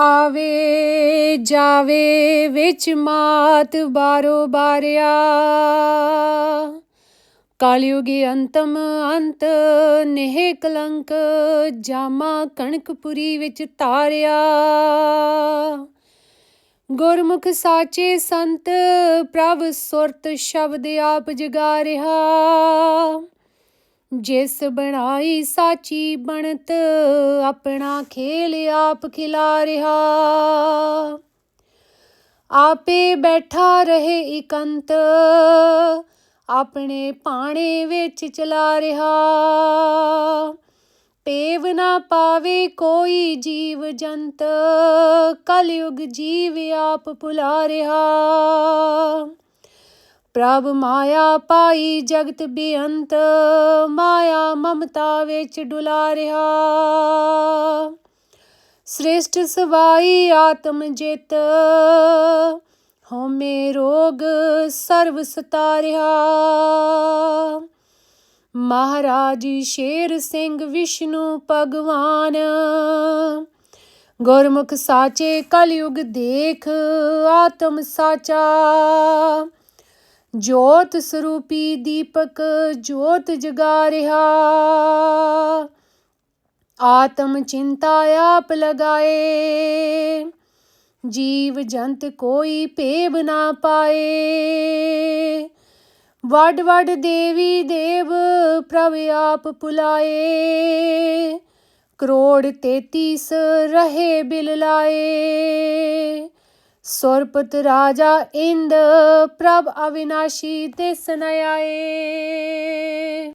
ਆਵੇ, ਜਾਵੇ, ਵਿੱਚ ਮਾਤ ਬਾਰੋ ਬਾਰਿਆ। ਕਲਯੁਗੀ ਅੰਤਮ ਅੰਤ, ਨਿਹ ਕਲੰਕ, ਜਾਮਾ ਕਣਕਪੁਰੀ ਵਿੱਚ ਤਾਰਿਆ। ਗੁਰਮੁਖ ਸਾਚੇ ਸੰਤ, ਪ੍ਰਭ ਸੁਰਤ ਸ਼ਬਦ ਆਪ ਜਗਾ ਰਿਹਾ। ਜਿਸ ਬਣਾਈ ਸਾਚੀ ਬਣਤ, ਆਪਣਾ ਖੇਲ ਆਪ ਖਿਲਾ ਰਿਹਾ। ਆਪੇ ਬੈਠਾ ਰਹੇ ਇਕੰਤ, ਆਪਣੇ ਪਾਣੇ ਵਿੱਚ ਚਲਾ ਰਿਹਾ। ਪੇਵ ਨਾ ਪਾਵੇ ਕੋਈ ਜੀਵ ਜੰਤ, ਕਲਯੁਗ ਜੀਵ ਆਪ ਭੁਲਾ ਰਿਹਾ। ਪ੍ਰਭ ਮਾਇਆ ਪਾਈ ਜਗਤ ਬੇਅੰਤ, ਮਾਇਆ ਮਮਤਾ ਵਿੱਚ ਡੁਲਾ ਰਿਹਾ। ਸ੍ਰਿਸ਼ਟ ਸਵਾਈ ਆਤਮ ਜਿਤ, ਹਉਮੈ ਰੋਗ ਸਰਬ ਸਤਾਰਿਆ। ਮਹਾਰਾਜ ਸ਼ੇਰ ਸਿੰਘ ਵਿਸ਼ਨੂੰ ਭਗਵਾਨ, ਗੁਰਮੁਖ ਸਾਚੇ ਕਲਯੁਗ ਦੇਖ ਆਤਮ ਸਾਚਾ। ਜੋਤ ਸਰੂਪੀ ਦੀਪਕ ਜੋਤ ਜਗਾ ਰਿਹਾ। ਆਤਮ ਚਿੰਤਾ ਆਪ ਲਗਾਏ। ਜੀਵ ਜੰਤ ਕੋਈ ਭੇਬ ਨਾ ਪਾਏ। ਵੱਡ ਵੱਡ ਦੇਵੀ ਦੇਵ ਪ੍ਰਭ ਆਪ ਪੁਲਾਏ। ਕਰੋੜ ਤੇਤੀਸ ਰਹੇ ਬਿਲ ਲਾਏ। ਸੁਰਪਤ ਰਾਜਾ ਇੰਦ ਪ੍ਰਭ ਅਵਿਨਾਸ਼ੀ ਤਿਸ ਨ ਆਏ।